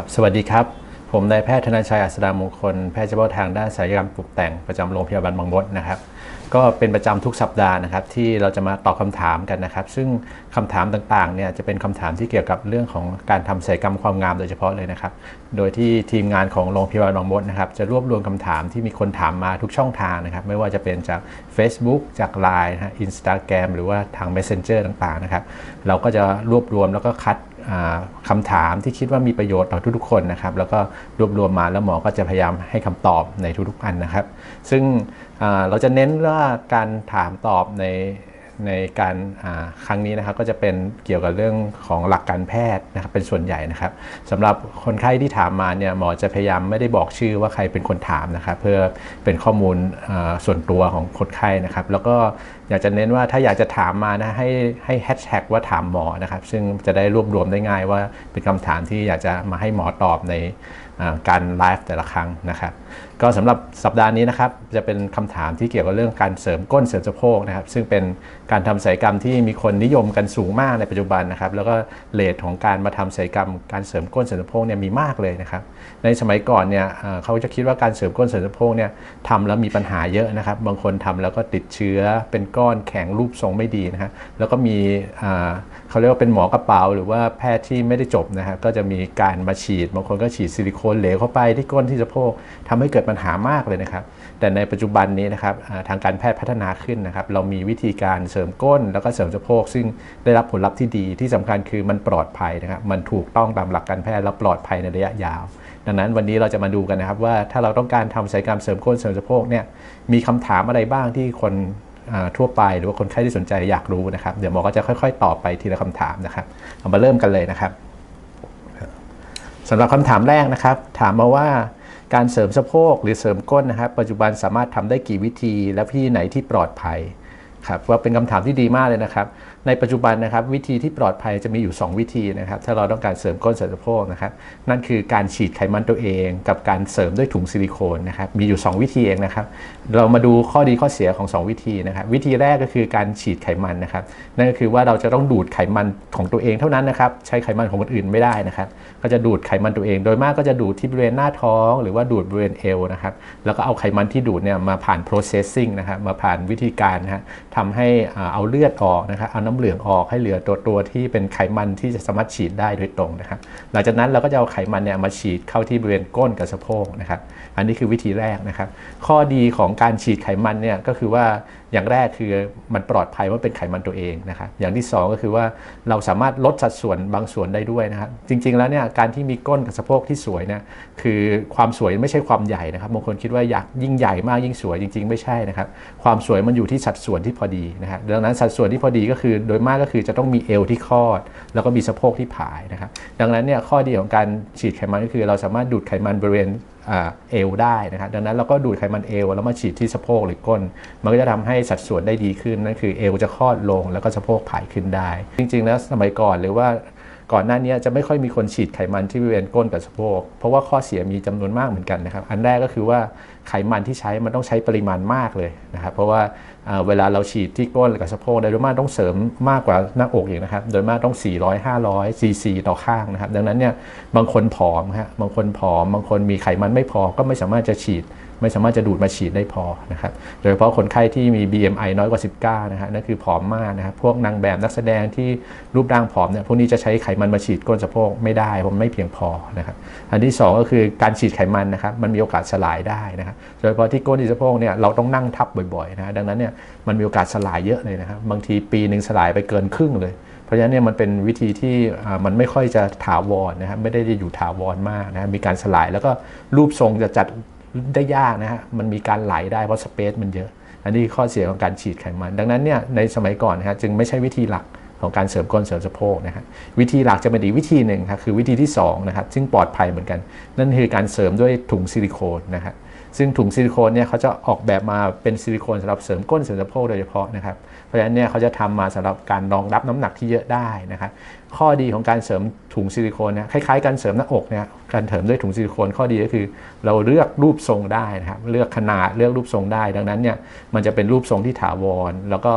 ครับสวัสดีครับ ผมนายแพทย์ธนชัยอัศดามงคล แพทย์เฉพาะทางด้านศัลยกรรมปลุกแต่งประจำโรงพยาบาลบางมดนะครับ ก็เป็นประจำทุกสัปดาห์นะครับ ที่เราจะมาตอบคำถามกันนะครับ ซึ่งคำถามต่างๆเนี่ยจะเป็นคำถามที่เกี่ยวกับเรื่องของการทำศัลยกรรมความงามโดยเฉพาะเลยนะครับ โดยที่ทีมงานของโรงพยาบาลบางมดนะครับจะรวบรวมคำถามที่มีคนถามมาทุกช่องทางนะครับ ไม่ว่าจะเป็นจาก Facebook จาก Line นะฮะ Instagram หรือว่าทาง Messenger ต่างๆนะครับ เราก็จะรวบรวมแล้วก็คัด อ่าคำถามที่คิดว่ามีประโยชน์ต่อทุกๆคนนะครับ แล้วก็รวบรวมมาแล้วหมอก็จะพยายามให้คำตอบในทุกๆอันนะครับ ซึ่งเราจะเน้นว่าการถามตอบใน ในการครั้งนี้นะครับก็จะเป็นเกี่ยวกับเรื่องของหลักการแพทย์นะครับเป็นส่วนใหญ่นะครับสำหรับคนไข้ที่ถามมาเนี่ยหมอจะพยายามไม่ได้บอกชื่อว่าใครเป็นคนถามนะครับเพื่อเป็นข้อมูลส่วนตัวของคนไข้นะครับ แล้วก็อยากจะเน้นว่าถ้าอยากจะถามมานะให้ให้แฮชแท็กว่าถามหมอนะครับซึ่งจะได้รวบรวมได้ง่ายว่าเป็นคำถามที่อยากจะมาให้หมอตอบในการไลฟ์แต่ละครั้งนะครับ ก็สำหรับสัปดาห์นี้นะครับจะเป็นคำถามที่เกี่ยวกับเรื่องการเสริมก้นเสริมสะโพกนะครับ ซึ่งเป็นการทำศัลยกรรมที่มีคนนิยมกันสูงมากในปัจจุบันนะครับ แล้วก็เลทของการมาทำศัลยกรรม การเสริมก้นเสริมสะโพกเนี่ยมีมากเลยนะครับ ในสมัยก่อนเนี่ยเขาจะคิดว่าการเสริมก้นเสริมสะโพกเนี่ยทำแล้วมีปัญหาเยอะนะครับ บางคนทำแล้วก็ติดเชื้อเป็นก้อนแข็งรูปทรงไม่ดีนะฮะแล้วก็มีอ เขาเรียกว่าเป็นหมอกระเป๋าหรือว่าแพทย์ที่ไม่ได้จบนะครับก็จะมีการมาฉีดบางคนก็ฉีดซิลิโคนเหลวเข้าไปที่ก้นที่สะโพกทำให้เกิดปัญหามากเลยนะครับ แต่ในปัจจุบันนี้นะครับทางการแพทย์พัฒนาขึ้นนะครับ เรามีวิธีการเสริมก้นแล้วก็เสริมสะโพก ซึ่งได้รับผลลัพธ์ที่ดีที่สำคัญคือมันปลอดภัยนะครับมันถูกต้องตามหลักการแพทย์และปลอดภัยในระยะยาว ดังนั้นวันนี้เราจะมาดูกันนะครับว่าถ้าเราต้องการทำศัลยกรรมเสริมก้นเสริมสะโพกเนี่ยมีคำถามอะไรบ้างที่คน ทั่วไปหรือว่าคนไข้ที่สนใจอยากรู้นะครับ เดี๋ยวหมอก็จะค่อยๆ ตอบไปทีละคำถามนะครับ เรามาเริ่มกันเลยนะครับสำหรับคำถามแรกนะครับ ถามมาว่าการเสริมสะโพกหรือเสริมก้นนะครับ ปัจจุบันสามารถทำได้กี่วิธี และวิธีไหนที่ปลอดภัย ครับว่าเป็นคำถามที่ดีมากเลยนะครับ ในปัจจุบันนะครับ วิธีที่ปลอดภัยจะมีอยู่ 2 วิธีนะครับ ถ้าเราต้องการเสริมก้นสริมสะโพกนะครับ นั่นคือการฉีดไขมันตัวเอง กับการเสริมด้วยถุงซิลิโคนนะครับ มีอยู่ 2 วิธีเองนะครับ เรามาดูข้อดีข้อเสียของ 2 วิธีนะครับ วิธีแรกก็คือการฉีดไขมันนะครับ นั่นก็คือว่าเราจะต้องดูดไขมันของตัวเองเท่านั้นนะครับ ใช้ไขมันของคนอื่นไม่ได้นะครับ ก็จะดูดไขมันตัวเอง โดยมากก็จะดูดที่บริเวณหน้าท้อง หรือว่าดูดบริเวณเอวนะครับ แล้วก็เอาไขมันที่ดูดเนี่ยมาผ่าน processing นะครับ มาผ่านวิธีการนะฮะทำให้เอาเลือดออกนะครับเอาน้ำเหลืองออกให้เหลือตัวตัวที่เป็นไขมันที่จะสามารถฉีดได้โดยตรงนะครับหลังจากนั้นเราก็จะเอาไขมันเนี่ยมาฉีดเข้าที่บริเวณก้นกับสะโพกนะครับ อันนี้คือวิธีแรกนะครับ ข้อดีของการฉีดไขมันเนี่ยก็คือว่า อย่างแรกคือมันปลอดภัยว่าเป็นไขมันตัวเองนะครับอย่างที่สองก็คือว่าเราสามารถลดสัดส่วนบางส่วนได้ด้วยนะครับจริง ๆแล้วเนี่ยการที่มีก้นกับสะโพกที่สวยเนี่ยคือความสวยไม่ใช่ความใหญ่นะครับบางคนคิดว่าอยากยิ่งใหญ่มากยิ่งสวยจริง ๆ ไม่ใช่นะครับความสวยมันอยู่ที่สัดส่วนที่พอดีนะครับดังนั้นสัดส่วนที่พอดีก็คือโดยมากก็คือจะต้องมีเอวที่คลอด แล้วก็มีสะโพกที่ผายนะครับดังนั้นเนี่ยข้อดีของการฉีดไขมันก็คือเราสามารถดูดไขมันบริเวณ เอวได้นะครับดังนั้นเราก็ดูดไขมันเอวแล้วมาฉีดที่สะโพกหรือก้น มันก็จะทำให้สัดส่วนได้ดีขึ้นนั่นคือเอวจะคลอดลงแล้วก็สะโพกผายขึ้นได้ จริงๆแล้วสมัยก่อนหรือว่าก่อนหน้านี้จะไม่ค่อยมีคนฉีดไขมันที่บริเวณก้นกับสะโพกเพราะว่าข้อเสียมีจำนวนมากเหมือนกันนะครับ อันแรกก็คือว่าไขมันที่ใช้มันต้องใช้ปริมาณมากเลยนะครับ เพราะว่าเวลาเราฉีดที่ก้นกับสะโพกโดยมากต้องเสริมมากกว่าหน้าอกอีกนะครับ โดยมากต้อง 400 500ซีซีต่อข้างนะครับ ดังนั้นเนี่ยบางคนผอมฮะบางคนผอม บางคนมีไขมันไม่พอก็ไม่สามารถจะฉีด ไม่สามารถจะดูดมาฉีดได้พอนะครับโดยเฉพาะคนไข้ที่มี BMI น้อยกว่า 19นะฮะนั่นคือผอมมากนะครับพวกนางแบบนักแสดงที่รูปร่างผอมเนี่ยพวกนี้จะใช้ไขมันมาฉีดก้นสะโพกไม่ได้เพราะไม่เพียงพอนะครับอันที่ 2 ก็คือการฉีดไขมันนะครับมันมีโอกาสสลายได้นะครับโดยเฉพาะที่ก้นที่สะโพกเนี่ยเราต้องนั่งทับบ่อยๆนะฮะดังนั้นเนี่ยมันมีโอกาสสลายเยอะเลยนะครับบางทีปีหนึ่งสลายไปเกินครึ่งเลย เพราะฉะนั้นเนี่ยมันเป็นวิธีที่มันไม่ค่อยจะถาวรนะครับไม่ได้จะอยู่ถาวรมากนะมีการสลายแล้วก็รูปทรงจะจัดได้ยากนะฮะมันมีการไหลได้เพราะสเปซมันเยอะ อันนี้ข้อเสียของการฉีดไขมัน ดังนั้นเนี่ยในสมัยก่อนนะฮะจึงไม่ใช่วิธีหลักของการเสริมก้นเสริมสะโพกนะฮะวิธีหลักจะเป็นอีกวิธีหนึ่งครับคือวิธีที่สองนะครับซึ่งปลอดภัยเหมือนกัน นั่นคือการเสริมด้วยถุงซิลิโคนนะฮะ ซึ่งถุงซิลิโคนเนี่ยเขาจะออกแบบมาเป็นซิลิโคนสำหรับเสริมก้นเสริมสะโพกโดยเฉพาะนะครับ เพราะฉะนั้นเนี่ยเขาจะทำมาสำหรับการรองรับน้ำหนักที่เยอะได้นะครับข้อดีของการเสริมถุงซิลิโคนเนี่ยคล้ายๆการเสริมหน้าอกเนี่ยการเสริมด้วยถุงซิลิโคนข้อดีก็คือ เราเลือกรูปทรงได้นะครับเลือกขนาดเลือกรูปทรงได้ ดังนั้นเนี่ยมันจะเป็นรูปทรงที่ถาวร แล้วก็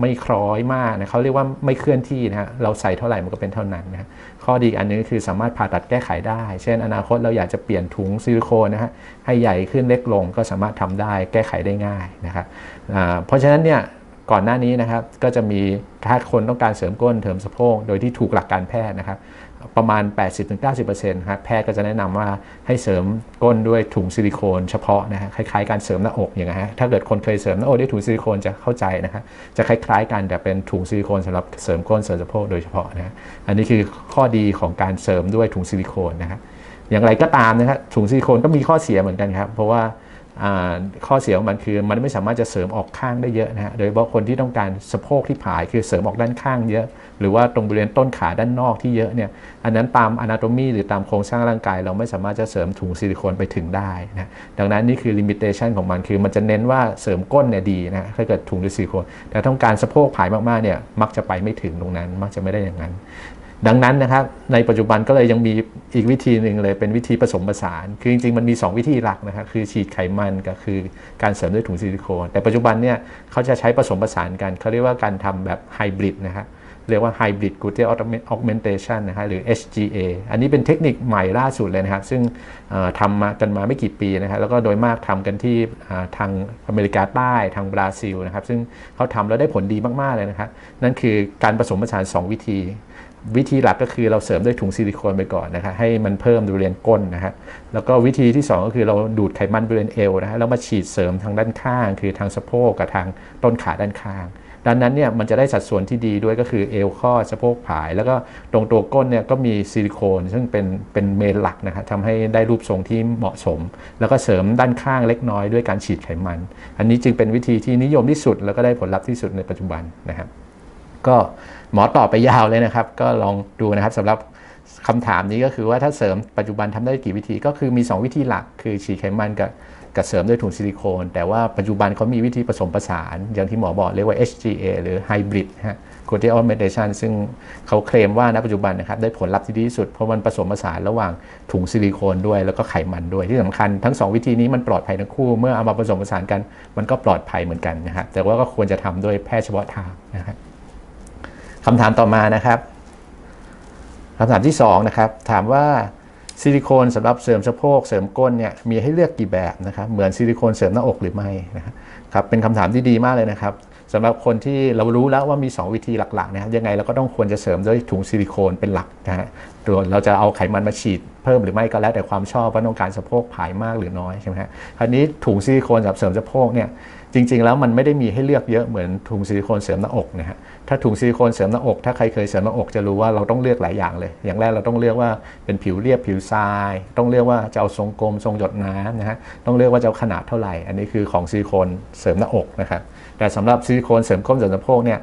ไม่คล้อยมากนะเขาเรียกว่าไม่เคลื่อนที่นะฮะเราใส่เท่าไหร่มันก็เป็นเท่านั้นนะข้อดีอีกอันนึงก็คือสามารถผ่าตัดแก้ไขได้ เช่น อนาคตเราอยากจะเปลี่ยนถุงซิลิโคนนะฮะให้ใหญ่ขึ้นเล็กลงก็สามารถทำได้แก้ไขได้ง่ายนะครับเพราะฉะนั้นเนี่ย ก่อนหน้านี้นะครับก็จะมีถ้าคนต้องการเสริมก้นเสริมสะโพกโดยที่ถูกหลักการแพทย์นะครับประมาณ 80-90%ครับแพทย์ก็จะแนะนำว่าให้เสริมก้นด้วยถุงซิลิโคนเฉพาะนะฮะคล้ายๆการเสริมหน้าอกอย่างเงี้ยฮะถ้าเกิดคนเคยเสริมหน้าอกด้วยถุงซิลิโคนจะเข้าใจนะครับจะคล้ายๆกันแต่เป็นถุงซิลิโคนสำหรับเสริมก้นเสริมสะโพกโดยเฉพาะนะฮะอันนี้คือข้อดีของการเสริมด้วยถุงซิลิโคนนะครับอย่างไรก็ตามนะครับถุงซิลิโคนก็มีข้อเสียเหมือนกันครับเพราะว่า ข้อเสียของมันคือมันไม่สามารถจะเสริมออกข้างได้เยอะนะฮะ โดยเฉพาะคนที่ต้องการสะโพกที่ผายคือเสริมออกด้านข้างเยอะ หรือว่าตรงบริเวณต้นขาด้านนอกที่เยอะเนี่ย อันนั้นตามอนาโตมีหรือตามโครงสร้างร่างกายเราไม่สามารถจะเสริมถุงซิลิโคนไปถึงได้นะ ดังนั้นนี่คือลิมิเ t ชันของมันคือมันจะเน้นว่าเสริมก้นเนี่ยดีนะ ถ้าเกิดถุงด้วยซิลิโคน แต่ต้องการสะโพกผายมากๆเนี่ยมักจะไปไม่ถึงตรงนั้น มักจะไม่ได้อย่างนั้น ดังนั้นนะครับในปัจจุบันก็เลยยังมีอีกวิธีหนึ่งเลยเป็นวิธีผสมผสาน คือจริงๆมันมี 2 วิธีหลักนะครับคือฉีดไขมันกับคือการเสริมด้วยถุงซิลิโคนแต่ปัจจุบันเนี่ยเขาจะใช้ผสมผสานกันเขาเรียกว่าการทำแบบไฮบริดนะครับเรียกว่า Hybrid Gluteal Augmentation นะฮะหรือ HGA อันนี้เป็นเทคนิคใหม่ล่าสุดเลยนะครับ ซึ่งทำมากันมาไม่กี่ปีนะครับแล้วก็โดยมากทำกันที่ทางอเมริกาใต้ทางบราซิลนะครับ ซึ่งเขาทำแล้วได้ผลดีมาก ๆ เลยนะครับ นั่นคือการผสมผสาน 2 วิธี วิธีหลักก็คือเราเสริมด้วยถุงซิลิโคนไปก่อนนะครับให้มันเพิ่มบริเวณก้นนะฮะแล้วก็วิธีที่ 2 ก็คือเราดูดไขมันบริเวณเอวนะฮะแล้วมาฉีดเสริมทางด้านข้าง คือทางสะโพกกับทางต้นขาด้านข้างดังนั้นเนี่ยมันจะได้สัดส่วนที่ดีด้วยก็คือเอวข้อสะโพกผาย แล้วก็ตรงตัวก้นเนี่ยก็มีซิลิโคน ซึ่งเป็นเป็นเมนหลักนะครับทำให้ได้รูปทรงที่เหมาะสม แล้วก็เสริมด้านข้างเล็กน้อยด้วยการฉีดไขมัน อันนี้จึงเป็นวิธีที่นิยมที่สุดแล้วก็ได้ผลลัพธ์ที่สุดในปัจจุบันนะครับ ก็หมอตอบไปยาวเลยนะครับ ก็ลองดูนะครับสำหรับคำถามนี้ก็คือว่าถ้าเสริมปัจจุบันทำได้กี่วิธีก็คือมี 2 วิธีหลัก คือฉีดไขมันกับกับเสริมด้วยถุงซิลิโคน แต่ว่าปัจจุบันเขามีวิธีผสมผสาน อย่างที่หมอบอกเรียกว่า HGA หรือ Hybrid ฮะ Gluteal Augmentation ซึ่งเขาเคลมว่าณปัจจุบันนะครับได้ผลลัพธ์ที่ดีที่สุด เพราะมันผสมผสานระหว่างถุงซิลิโคนด้วย แล้วก็ไขมันด้วยที่สำคัญทั้ง 2 วิธีนี้มันปลอดภัยทั้งคู่เมื่อเอามาผสมผสานกัน มันก็ปลอดภัยเหมือนกันนะครับแต่ว่าก็ควรจะทำโดยแพทย์เฉพาะทางนะครับ คำถามต่อมานะครับคำถามที่2นะครับถามว่าซิลิโคนสำหรับเสริมสะโพกเสริมก้นเนี่ยมีให้เลือกกี่แบบนะครับเหมือนซิลิโคนเสริมหน้าอกหรือไม่นะครับครับเป็นคำถามที่ดีมากเลยนะครับสำหรับคนที่เรารู้แล้วว่ามี 2 วิธีหลักๆนะครับยังไงเราก็ต้องควรจะเสริมด้วยถุงซิลิโคนเป็นหลักนะฮะโดยเราจะเอาไขมันมาฉีดเพิ่มหรือไม่ก็แล้วแต่ความชอบว่าต้องการสะโพกผายมากหรือน้อยใช่ไหมฮะคราวนี้ถุงซิลิโคนสำหรับเสริมสะโพกเนี่ย จริง ๆ แล้วมันไม่ได้มีให้เลือกเยอะเหมือนถุงซิลิโคนเสริมหน้าอกนะฮะถ้าถุงซิลิโคนเสริมหน้าอก ถ้าใครเคยเสริมหน้าอกจะรู้ว่าเราต้องเลือกหลายอย่างเลย อย่างแรกเราต้องเลือกว่าเป็นผิวเรียบผิวทราย ต้องเลือกว่าจะเอาทรงกลมทรงหยดน้ำนะฮะต้องเลือกว่าจะเอาขนาดเท่าไหร่ อันนี้คือของซิลิโคนเสริมหน้าอกนะครับแต่สำหรับซิลิโคนเสริมก้นเสริมสะโพกเนี่ย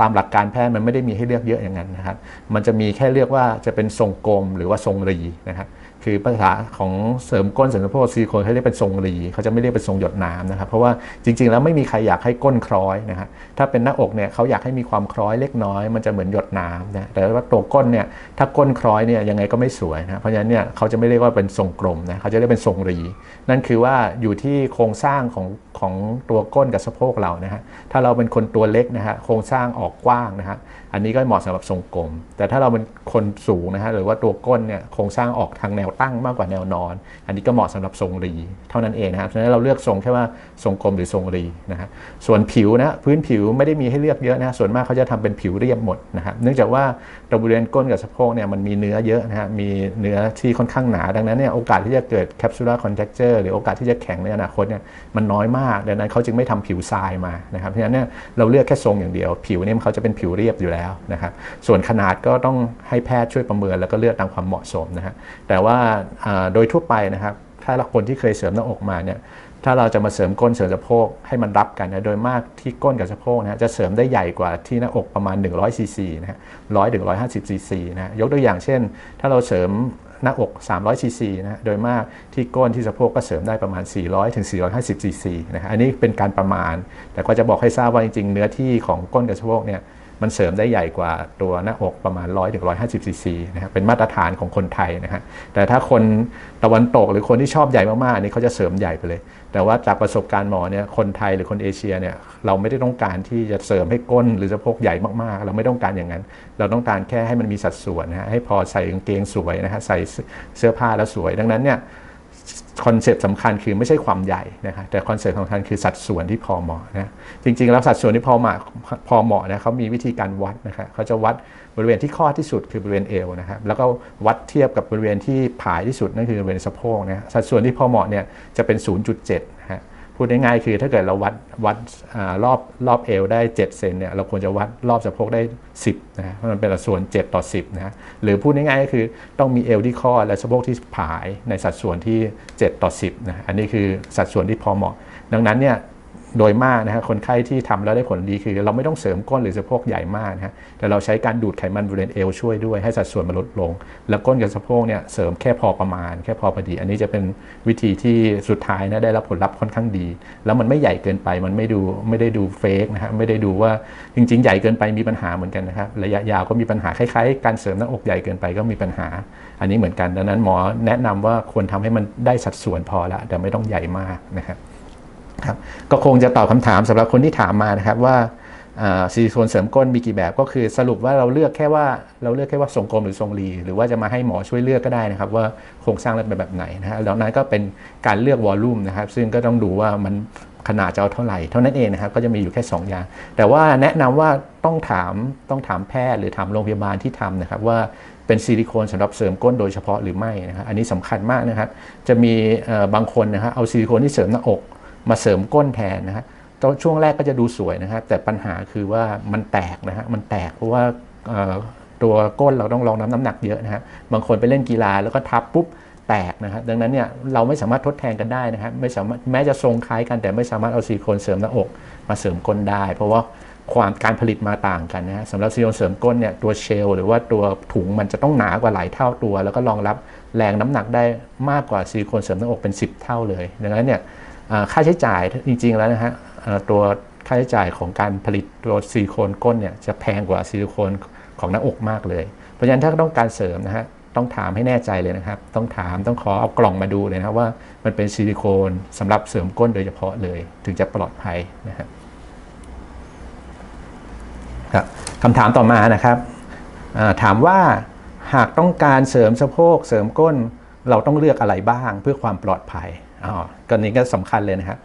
ตามหลักการแพทย์มันไม่ได้มีให้เลือกเยอะอย่างนั้นนะครับมันจะมีแค่เลือกว่าจะเป็นทรงกลมหรือว่าทรงรีนะครับ คือภาษาของเสริมก้นเสริมสะโพกซิลิโคนเขาเรียกเป็นทรงรีเขาจะไม่เรียกเป็นทรงหยดน้ำนะครับเพราะว่าจริง ๆ แล้วไม่มีใครอยากให้ก้นคล้อยนะฮะถ้าเป็นหน้าอกเนี่ยเขาอยากให้มีความคล้อยเล็กน้อย มันจะเหมือนหยดน้ำนะแต่ว่าตัวก้นเนี่ยถ้าก้นคล้อยเนี่ยยังไงก็ไม่สวยนะเพราะฉะนั้นเนี่ยเขาจะไม่เรียกว่าเป็นทรงกลมนะเขาจะเรียกเป็นทรงรี นั่นคือว่าอยู่ที่โครงสร้างของของตัวก้นกับสะโพกเรานะฮะถ้าเราเป็นคนตัวเล็กนะฮะโครงสร้างออกกว้างนะฮะ อันนี้ก็เหมาะสำหรับทรงกลม แต่ถ้าเราเป็นคนสูงนะฮะหรือว่าตัวก้นเนี่ยโครงสร้างออกทางแนวตั้งมากกว่าแนวนอน อันนี้ก็เหมาะสำหรับทรงรี เท่านั้นเองนะครับฉะนั้นเราเลือกทรงแค่ว่าทรงกลมหรือทรงรีนะฮะส่วนผิวนะพื้นผิวไม่ได้มีให้เลือกเยอะนะฮะส่วนมากเขาจะทำเป็นผิวเรียบหมดนะครับเนื่องจากว่าตรงบริเวณก้นกับสะโพกเนี่ยมันมีเนื้อเยอะนะฮะมีเนื้อที่ค่อนข้างหนาดังนั้นเนี่ยโอกาสที่จะเกิด capsular contracture หรือโอกาสที่จะแข็งในอนาคตเนี่ยมันน้อยมากดังนั้นเขาจึงไม่ทำผิวทรายมานะครับเพราะฉะนั้นเนี่ยเราเลือกแค่ทรงอย่างเดียว ผิวเนี่ยเขาจะเป็นผิวเรียบอยู่แล้วนะครับส่วนขนาดก็ต้องให้แพทย์ช่วยประเมินแล้วก็เลือกตามความเหมาะสมนะฮะแต่ว่าโดยทั่วไปนะครับถ้าเราคนที่เคยเสริมหน้าอกมาเนี่ยถ้าเราจะมาเสริมก้นเสริมสะโพกให้มันรับกันนะโดยมากที่ก้นกับสะโพกนะจะเสริมได้ใหญ่กว่าที่หน้าอกประมาณ 100ซีซีนะฮะร้อยถึงร้อยห้าสิบซีซีนะยกตัวอย่างเช่น ถ้าเราเสริมหน้าอก 300ซีซีนะฮะโดยมากที่ก้นที่สะโพกก็เสริมได้ประมาณ 400ถึง450ซีซีนะฮะอันนี้เป็นการประมาณ แต่ก็จะบอกให้ทราบว่าจริงๆ เนื้อที่ของก้นกับสะโพกเนี่ย มันเสริมได้ใหญ่กว่าตัวหน้าอกประมาณ 100ถึง150ซีซีนะฮะเป็นมาตรฐานของคนไทยนะฮะแต่ถ้าคนตะวันตกหรือคนที่ชอบใหญ่มากๆอันนี้เขาจะเสริมใหญ่ไปเลย แต่ว่าจากประสบการณ์หมอเนี่ยคนไทยหรือคนเอเชียเนี่ยเราไม่ได้ต้องการที่จะเสริมให้ก้นหรือสะโพกใหญ่มากๆ เราไม่ต้องการอย่างนั้น เราต้องการแค่ให้มันมีสัดส่วนนะฮะให้พอใส่กางเกงสวยนะฮะใส่เสื้อผ้าแล้วสวย ดังนั้นเนี่ย คอนเซปต์สำคัญคือไม่ใช่ความใหญ่นะฮะแต่คอนเซปต์สำคัญคือสัดส่วนที่พอเหมาะนะจริงๆ แล้วสัดส่วนที่พอเหมาะพอเหมาะนะเขามีวิธีการวัดนะครับเขาจะวัดบริเวณที่ข้อที่สุดคือบริเวณเอวนะครับแล้วก็วัดเทียบกับบริเวณที่ผายที่สุดนั่นคือบริเวณสะโพกนะสัดส่วนที่พอเหมาะเนี่ยจะเป็น 0.7 พูดง่ายๆคือถ้าเกิดเราวัดวัดอรอบรอบเอวได้ 7 เซนเนี่ยเราควรจะวัดรอบสะโพกได้ 10นะฮะเพราะมันเป็นส่วน 7 ต่อ 10นะฮะหรือพูดง่ายๆก็คือต้องมีเอวที่ข้อและสะโพกที่ผายในสัดส่วนที่ 7 ต่อ 10นะอันนี้คือสัดส่วนที่พอเหมาะ ดังนั้นเนี่ย โดยมากนะฮะคนไข้ที่ทำแล้วได้ผลดีคือ เราไม่ต้องเสริมก้นหรือสะโพกใหญ่มากนะฮะแต่เราใช้การดูดไขมันบริเวณเอวช่วยด้วยให้สัดส่วนมันลดลง แล้วก้นกับสะโพกเนี่ยเสริมแค่พอประมาณ แค่พอพอดี อันนี้จะเป็นวิธีที่สุดท้ายนะได้รับผลลัพธ์ค่อนข้างดี แล้วมันไม่ใหญ่เกินไปมันไม่ดูไม่ได้ดูเฟกนะฮะไม่ได้ดูว่าจริง ๆ ใหญ่เกินไปมีปัญหาเหมือนกันนะครับระยะยาวก็มีปัญหาคล้ายๆ การเสริมหน้าอกใหญ่เกินไปก็มีปัญหา อันนี้เหมือนกันดังนั้นหมอแนะนำว่าควรทำให้มันได้สัดส่วนพอละแต่ไม่ต้องใหญ่มากนะครับ ครับก็คงจะตอบคำถามสำหรับคนที่ถามมานะครับว่าซิลิโคนเสริมก้นมีกี่แบบก็คือสรุปว่าเราเลือกแค่ว่าเราเลือกแค่ว่าทรงกลมหรือทรงรี หรือว่าจะมาให้หมอช่วยเลือกก็ได้นะครับ ว่าโครงสร้างแล้วเป็นแบบไหนนะฮะแล้วนั้นก็เป็นการเลือกวอลลุ่มนะครับ ซึ่งก็ต้องดูว่ามันขนาดจะเอาเท่าไหร่ เท่านั้นเองนะครับก็จะมีอยู่แค่ 2 อย่าง แต่ว่าแนะนำว่าต้องถามต้องถามแพทย์หรือถามโรงพยาบาลที่ทำนะครับว่าเป็นซิลิโคนสำหรับเสริมก้นโดยเฉพาะหรือไม่นะครับอันนี้สำคัญมากนะครับ จะมีบางคนนะฮะเอาซิลิโคนที่เสริมหน้าอก มาเสริมก้นแทนนะฮะตอนช่วงแรกก็จะดูสวยนะครับแต่ปัญหาคือว่ามันแตกนะฮะมันแตกเพราะว่าตัวก้นเราต้องรองน้ำน้ำหนักเยอะนะฮะบบางคนไปเล่นกีฬาแล้วก็ทับปุ๊บแตกนะฮะดังนั้นเนี่ยเราไม่สามารถทดแทนกันได้นะฮะไม่สามารถแม้จะทรงคล้ายกันแต่ไม่สามารถเอาซิลิโคนเสริมหน้าอกมาเสริมก้นได้ เพราะว่าความการผลิตมาต่างกันนะฮะสำหรับซิลิโคนเสริมก้นเนี่ยตัวเชลหรือว่าตัวถุงมันจะต้องหนากว่าหลายเท่าตัว แล้วก็รองรับแรงน้ำหนักได้มากกว่าซิลิโคนเสริมหน้าอกเป็น 10 เท่าเลย ดังนั้นเนี่ย ค่าใช้จ่ายจริงๆแล้วนะฮะตัวค่าใช้จ่ายของการผลิตตัวซิลิโคนก้นเนี่ยจะแพงกว่าซิลิโคนของหน้าอกมากเลย เพราะฉะนั้นถ้าต้องการเสริมนะฮะต้องถามให้แน่ใจเลยนะครับ ต้องถามต้องขอเอากล่องมาดูเลยนะว่ามันเป็นซิลิโคนสำหรับเสริมก้นโดยเฉพาะเลย ถึงจะปลอดภัยนะครับคำถามต่อมานะครับถามว่าหากต้องการเสริมสะโพกเสริมก้นเราต้องเลือกอะไรบ้างเพื่อความปลอดภัย อ๋อกรณีก็สำคัญเลยนะครับ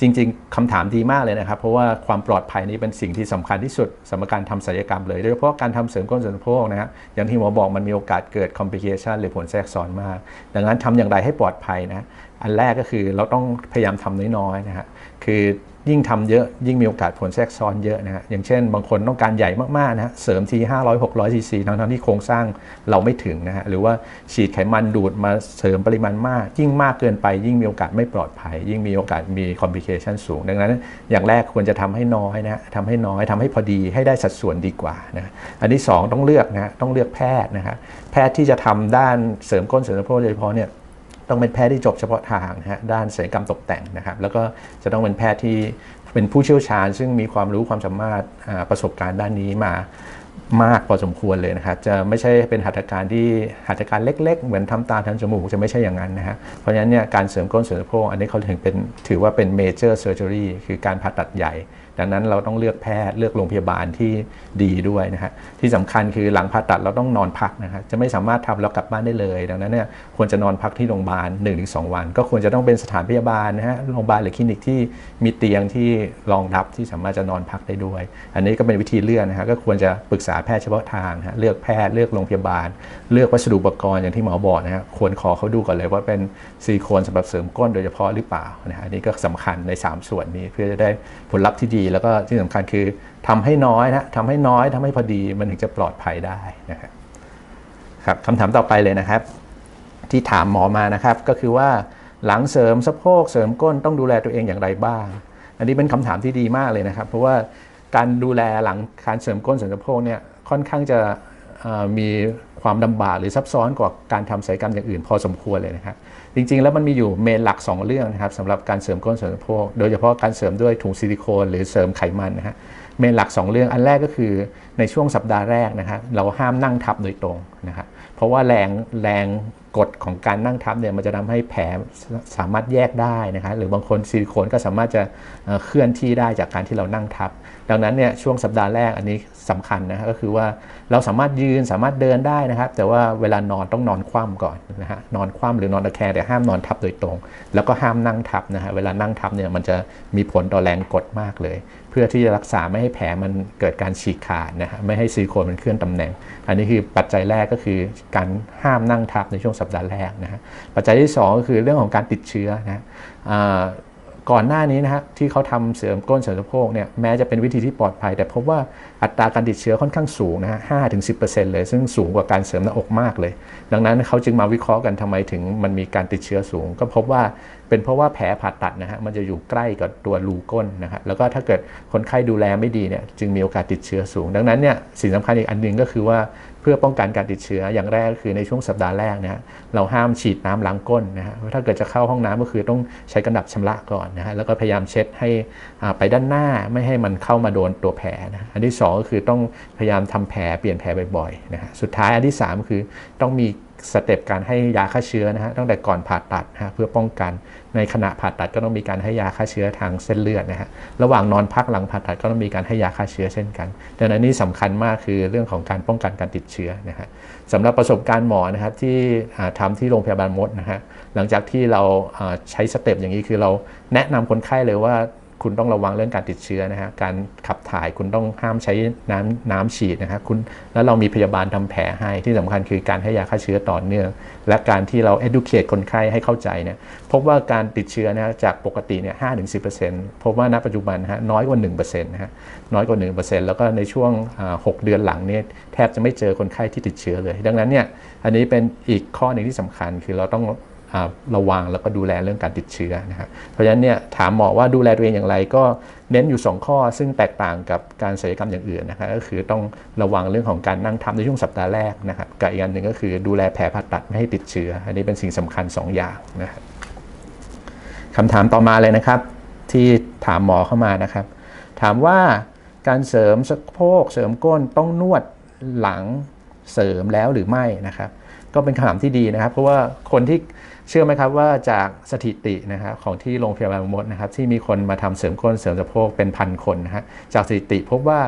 จริง ๆคำถามดีมากเลยนะครับ เพราะว่าความปลอดภัยนี้เป็นสิ่งที่สำคัญที่สุดสำหรับการทำศัลยกรรมเลย โดยเฉพาะการทำเสริมก้นเสริมโพกนะฮะอย่างที่หมอบอกมันมีโอกาสเกิด complication หรือผลแทรกซ้อนมาก ดังนั้นทำอย่างไรให้ปลอดภัยนะ อันแรกก็คือเราต้องพยายามทำน้อยๆนะฮะคือ ยิ่งทำเยอะยิ่งมีโอกาสผลแทรกซ้อนเยอะนะฮะอย่างเช่น บางคนต้องการใหญ่มากๆนะฮะเสริมที500 600ซีซีทั้งๆที่โครงสร้างเราไม่ถึงนะฮะหรือว่าฉีดไขมันดูดมาเสริมปริมาณมาก ยิ่งมากเกินไป ยิ่งมีโอกาสไม่ปลอดภัย ยิ่งมีโอกาสมี complication สูง ดังนั้น อย่างแรกควรจะทำให้น้อยนะฮะทำให้น้อยทำให้พอดีให้ได้สัดส่วนดีกว่านะอันที่สองต้องเลือกนะฮะต้องเลือกแพทย์นะฮะแพทย์ที่จะทำด้านเสริมก้นเสริมสะโพกโดยเฉพาะเนี่ย ต้องเป็นแพทย์ที่จบเฉพาะทางนะฮะด้านศัลยกรรมตกแต่งนะครับ แล้วก็จะต้องเป็นแพทย์ที่เป็นผู้เชี่ยวชาญ ซึ่งมีความรู้ความสามารถประสบการณ์ด้านนี้มามากพอสมควรเลยนะครับ จะไม่ใช่เป็นหัตถการที่หัตถการเล็ก ๆ เหมือนทำตาทำจมูกจะไม่ใช่อย่างนั้นนะฮะเพราะฉะนั้นเนี่ยการเสริมก้นเสริมโพกอันนี้เขาถึงเป็นถือว่าเป็น major surgery คือการผ่าตัดใหญ่ ดังนั้นเราต้องเลือกแพทย์เลือกโรงพยาบาลที่ดีด้วยนะฮะที่สำคัญคือหลังผ่าตัดเราต้องนอนพักนะฮะจะไม่สามารถทำแล้วกลับบ้านได้เลย ดังนั้นเนี่ยควรจะนอนพักที่โรงพยาบาล 1-2 วัน ก็ควรจะต้องเป็นสถานพยาบาลนะฮะโรงพยาบาลหรือคลินิกที่มีเตียงที่รองรับที่สามารถจะนอนพักได้ด้วย อันนี้ก็เป็นวิธีเลือกนะฮะก็ควรจะปรึกษาแพทย์เฉพาะทางฮะเลือกแพทย์เลือกโรงพยาบาล เลือกวัสดุอุปกรณ์อย่างที่หมอบอกนะฮะควรขอเขาดูก่อนเลยว่าเป็นซิลิโคนสำหรับเสริมก้นโดยเฉพาะหรือเปล่านะฮะอันนี้ก็สำคัญใน 3 ส่วนนี้เพื่อจะได้ผลลัพธ์ที่ดีแล้วก็ที่สำคัญคือทำให้น้อยนะทำให้น้อยทำให้พอดีมันถึงจะปลอดภัยได้นะครับครับคำถามต่อไปเลยนะครับ ที่ถามหมอมานะครับก็คือว่าหลังเสริมสะโพกเสริมก้นต้องดูแลตัวเองอย่างไรบ้าง อันนี้เป็นคำถามที่ดีมากเลยนะครับ เพราะว่าการดูแลหลังการเสริมก้นเสริมสะโพกเนี่ยค่อนข้างจะมี ความลำบากหรือซับซ้อนกว่าการทำศัลยกรรมอย่างอื่นพอสมควรเลยนะครับจริงๆ แล้วมันมีอยู่เมนหลัก 2 เรื่องนะครับสำหรับการเสริมก้นเสริมสะโพกโดยเฉพาะการเสริมด้วยถุงซิลิโคน หรือเสริมไขมันนะฮะเมนหลัก 2 เรื่องอันแรกก็คือในช่วงสัปดาห์แรกนะครับเราห้ามนั่งทับโดยตรงนะครับเพราะว่าแรงแรงกดของการนั่งทับเนี่ยมันจะทำให้แผลสามารถแยกได้นะครับหรือบางคนซิลิโคนก็สามารถจะเอ่อเคลื่อนที่ได้จากการที่เรานั่งทับ ดังนั้นเนี่ยช่วงสัปดาห์แรกอันนี้สำคัญนะก็คือว่าเราสามารถยืนสามารถเดินได้นะครับ แต่ว่าเวลานอนต้องนอนคว่ำก่อนนะฮะนอนคว่ำหรือนอนตะแคงแต่ห้ามนอนทับโดยตรง แล้วก็ห้ามนั่งทับนะฮะเวลานั่งทับเนี่ยมันจะมีผลต่อแรงกดมากเลย เพื่อที่จะรักษาไม่ให้แผลมันเกิดการฉีกขาดนะฮะไม่ให้ซิลิโคนมันเคลื่อนตำแหน่ง อันนี้คือปัจจัยแรกก็คือการห้ามนั่งทับในช่วงสัปดาห์แรกนะฮะปัจจัยที่สองก็คือเรื่องของการติดเชื้อนะฮะ ก่อนหน้านี้นะฮะที่เขาทำเสริมก้นเสริมสะโพกเนี่ยแม้จะเป็นวิธีที่ปลอดภัย แต่พบว่าอัตราการติดเชื้อค่อนข้างสูงนะฮะห้าถึงสิเลย ซึ่งสูงกว่าการเสริมหน้าอกมากเลย ดังนั้นเขาจึงมาวิเคราะห์กันทำไมถึงมันมีการติดเชื้อสูง ก็พบว่าเป็นเพราะว่าแผลผ่าตัดนะฮะมันจะอยู่ใกล้กับตัวรูก้นนะฮะแล้วก็ถ้าเกิดคนไข้ดูแลไม่ดีเนี่ยจึงมีโอกาสติดเชื้อสูง ดังนั้นเนี่ยสิ่งสำคัญอีกอันหนึงก็คือว่า พื่อป้องกันการติดเชื้ออย่างแรกก็คือในช่วงสัปดาห์แรกนะฮะเราห้ามฉีดน้ำล้างก้นนะฮะถ้าเกิดจะเข้าห้องน้ำก็คือต้องใช้กระดับชำระก่อนนะฮะแล้วก็พยายามเช็ดให้อ่าไปด้านหน้าไม่ให้มันเข้ามาโดนตัวแผลนะอันที่สองก็คือต้องพยายามทำแผลเปลี่ยนแผลบ่อยๆนะฮะสุดท้ายอันที่สามคือต้องมี สเต็ปการให้ยาฆ่าเชื้อนะฮะตั้งแต่ก่อนผ่าตัดนะฮะเพื่อป้องกัน ในขณะผ่าตัดก็ต้องมีการให้ยาฆ่าเชื้อทางเส้นเลือดนะฮะระหว่างนอนพักหลังผ่าตัดก็ต้องมีการให้ยาฆ่าเชื้อเช่นกันดังนั้นนี่สำคัญมากคือเรื่องของการป้องกันการติดเชื้อนะฮะสำหรับประสบการณ์หมอนะครับที่อ่าทำที่โรงพยาบาลมดนะฮะหลังจากที่เราใช้สเต็ปอย่างนี้คือเราแนะนำคนไข้เลยว่า คุณต้องระวังเรื่องการติดเชื้อนะฮะการขับถ่ายคุณต้องห้ามใช้น้ำน้ำฉีดนะฮะคุณแล้วเรามีพยาบาลทำแผลให้ที่สำคัญคือการให้ยาฆ่าเชื้อต่อเนื่อง และการที่เรา educate คนไข้ให้เข้าใจเนี่ยพบว่าการติดเชื้อนะะจากปกติเนี่ยห้าถึงสิพบว่าณปัจจุบันนะฮะน้อยกว่า1%นะฮะน้อยกว่า1%แล้วก็ในช่วงอ่า6เดือนหลังเนี่ยแทบจะไม่เจอคนไข้ที่ติดเชื้อเลย ดังนั้นเนี่ยอันนี้เป็นอีกข้อหนึ่งที่สำคัญคือเราต้อง ระวังแล้วก็ดูแลเรื่องการติดเชื้อนะครับเพราะฉะนั้นเนี่ยถามหมอว่าดูแลตัวเองอย่างไรก็เน้นอยู่ 2 ข้อ ซึ่งแตกต่างกับการศัลยกรรมอย่างอื่นนะครับก็คือต้องระวังเรื่องของการนั่งทำในช่วงสัปดาห์แรกนะครับกับอีกอันหนึ่งก็คือดูแลแผลผ่าตัดไม่ให้ติดเชื้อ อันนี้เป็นสิ่งสำคัญ 2 อย่างนะครับคำถามต่อมาเลยนะครับ ที่ถามหมอเข้ามานะครับ ถามว่าการเสริมสะโพกเสริมก้นต้องนวดหลังเสริมแล้วหรือไม่นะครับ ก็เป็นคำถามที่ดีนะครับ เพราะว่าคนที่ เชื่อไหมครับว่าจากสถิตินะครับของที่โรงพยาบาลมดนะครับที่มีคนมาทำเสริมก้นเสริมสะโพกเป็นพันคนนะฮะจากสถิติพบว่า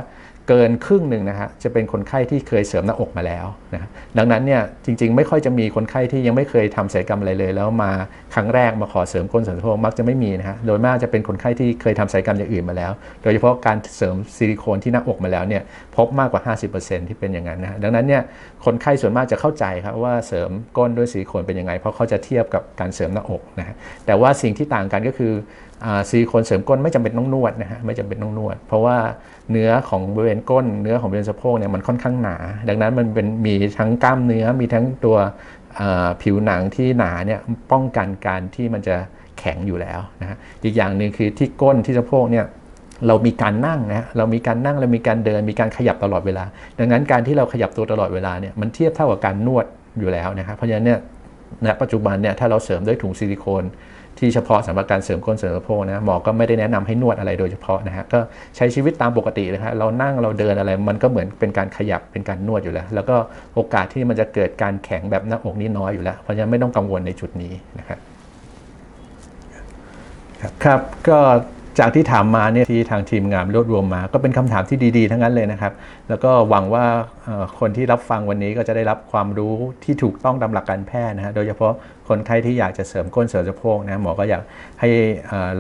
เกินครึ่งหนึ่งนะฮะจะเป็นคนไข้ที่เคยเสริมหน้าอกมาแล้วนะดังนั้นเนี่ยจริงๆ ไม่ค่อยจะมีคนไข้ที่ยังไม่เคยทำศัลยกรรมอะไรเลย แล้วมาครั้งแรกมาขอเสริมก้นเสริมสะโพกมักจะไม่มีนะฮะโดยมากจะเป็นคนไข้ที่เคยทำศัลยกรรมอย่างอื่นมาแล้ว โดยเฉพาะการเสริมซิลิโคนที่หน้าอกมาแล้วเนี่ยพบมากกว่า 50%ที่เป็นอย่างนั้นนะดังนั้นเนี่ยคนไข้ส่วนมากจะเข้าใจครับว่าเสริมก้นด้วยซิลิโคนเป็นยังไง เพราะเขาจะเทียบกับการเสริมหน้าอกนะฮะแต่ว่าสิ่งที่ต่างกันก็คือ ซิลิโคนเสริมก้นไม่จำเป็นต้องนวดนะฮะไม่จำเป็นต้องนวด เพราะว่าเนื้อของบริเวณก้น เนื้อของบริเวณสะโพกเนี่ยมันค่อนข้างหนา ดังนั้นมันเป็นมีทั้งกล้ามเนื้อมีทั้งตัวผิวหนังที่หนาเนี่ยป้องกันการที่มันจะแข็งอยู่แล้วนะฮะอีกอย่างหนึ่งคือที่ก้นที่สะโพกเนี่ยเรามีการนั่งนะเรามีการนั่งเรามีการเดิน มีการขยับตลอดเวลา ดังนั้นการที่เราขยับตัวตลอดเวลาเนี่ยมันเทียบเท่ากับการนวดอยู่แล้วนะครับเพราะฉะนั้นเนี่ยณปัจจุบันเนี่ยถ้าเราเสริมด้วยถุงซิลิโคน ที่เฉพาะสำหรับการเสริมก้นเสริมสะโพกนะหมอก็ไม่ได้แนะนำให้นวดอะไรโดยเฉพาะนะฮะก็ใช้ชีวิตตามปกติเลยครับเรานั่งเราเดินอะไรมันก็เหมือนเป็นการขยับเป็นการนวดอยู่แล้ว แล้วก็โอกาสที่มันจะเกิดการแข็งแบบหน้าอกนี่น้อยอยู่แล้ว เพราะฉะนั้นไม่ต้องกังวลในจุดนี้นะครับครับก็ จากที่ถามมาเนี่ยที่ทางทีมงานรวบรวมมา ก็เป็นคำถามที่ดีๆ ทั้งนั้นเลยนะครับ แล้วก็หวังว่าคนที่รับฟังวันนี้ก็จะได้รับความรู้ที่ถูกต้องตามหลักการแพทย์นะฮะโดยเฉพาะคนไข้ที่อยากจะเสริมก้นเสริมสะโพกนะหมอก็อยากให้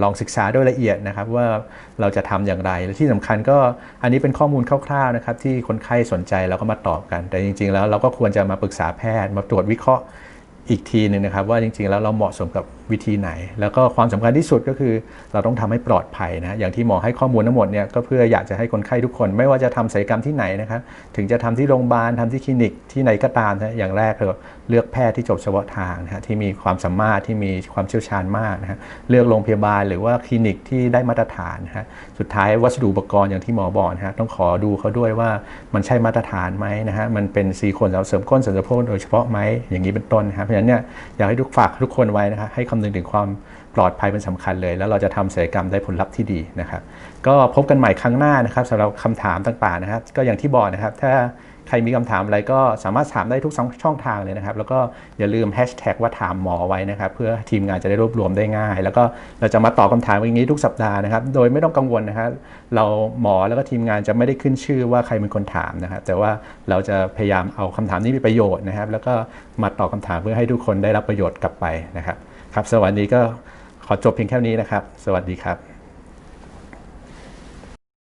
ลองศึกษาด้วยละเอียดนะครับ ว่าเราจะทำอย่างไร และที่สำคัญก็อันนี้เป็นข้อมูลคร่าวๆนะครับที่คนไข้สนใจแล้วก็มาตอบกัน แต่จริง ๆ แล้วเราก็ควรจะมาปรึกษาแพทย์มาตรวจวิเคราะห์อีกทีหนึ่งนะครับ ว่าจริง ๆ แล้วเราเหมาะสมกับ วิธีไหน แล้วก็ความสำคัญที่สุดก็คือ เราต้องทำให้ปลอดภัยนะอย่างที่หมอให้ข้อมูลทั้งหมดเนี่ยก็เพื่ออยากจะให้คนไข้ทุกคน ไม่ว่าจะทำศัลยกรรมที่ไหนนะครับถึงจะทำที่โรงพยาบาลทำที่คลินิกที่ไหนก็ตามนะอย่างแรกคือเลือกแพทย์ที่จบเฉพาะทางนะฮะที่มีความสามารถที่มีความเชี่ยวชาญมากนะฮะเลือกโรงพยาบาลหรือว่าคลินิกที่ได้มาตรฐานนะฮะสุดท้ายวัสดุอุปกรณ์อย่างที่หมอบอกนะฮะต้องขอดูเขาด้วยว่ามันใช่มาตรฐานไหมนะฮะมันเป็นซีโคนเสริมก้นเสริมสะโพกโดยเฉพาะไหมอย่างนี้เป็นต้นนะครับเพราะฉะนั้นเนี่ยอยากให้ทุกฝากทุกคนไว้นะครับให้คำนึงถึงความปลอดภัยเป็นสำคัญเลย แล้วเราจะทำศัลยกรรมได้ผลลัพธ์ที่ดีนะครับ ก็พบกันใหม่ครั้งหน้านะครับสำหรับคำถามต่างๆนะครับ ก็อย่างที่บอกนะครับ ถ้าใครมีคำถามอะไรก็สามารถถามได้ทุกช่องทางเลยนะครับ แล้วก็อย่าลืมแฮชแท็กว่าถามหมอไว้นะครับ เพื่อทีมงานจะได้รวบรวมได้ง่าย แล้วก็เราจะมาตอบคำถามอย่างนี้ทุกสัปดาห์นะครับ โดยไม่ต้องกังวลนะครับเราหมอแล้วก็ทีมงานจะไม่ได้ขึ้นชื่อว่าใครเป็นคนถามนะครับ แต่ว่าเราจะพยายามเอาคำถามนี้มีประโยชน์นะครับ แล้วก็มาตอบคำถามเพื่อให้ทุกคนได้รับประโยชน์กลับไปนะครับ ครับสวัสดีก็ขอจบเพียงแค่นี้นะครับ สวัสดีครับ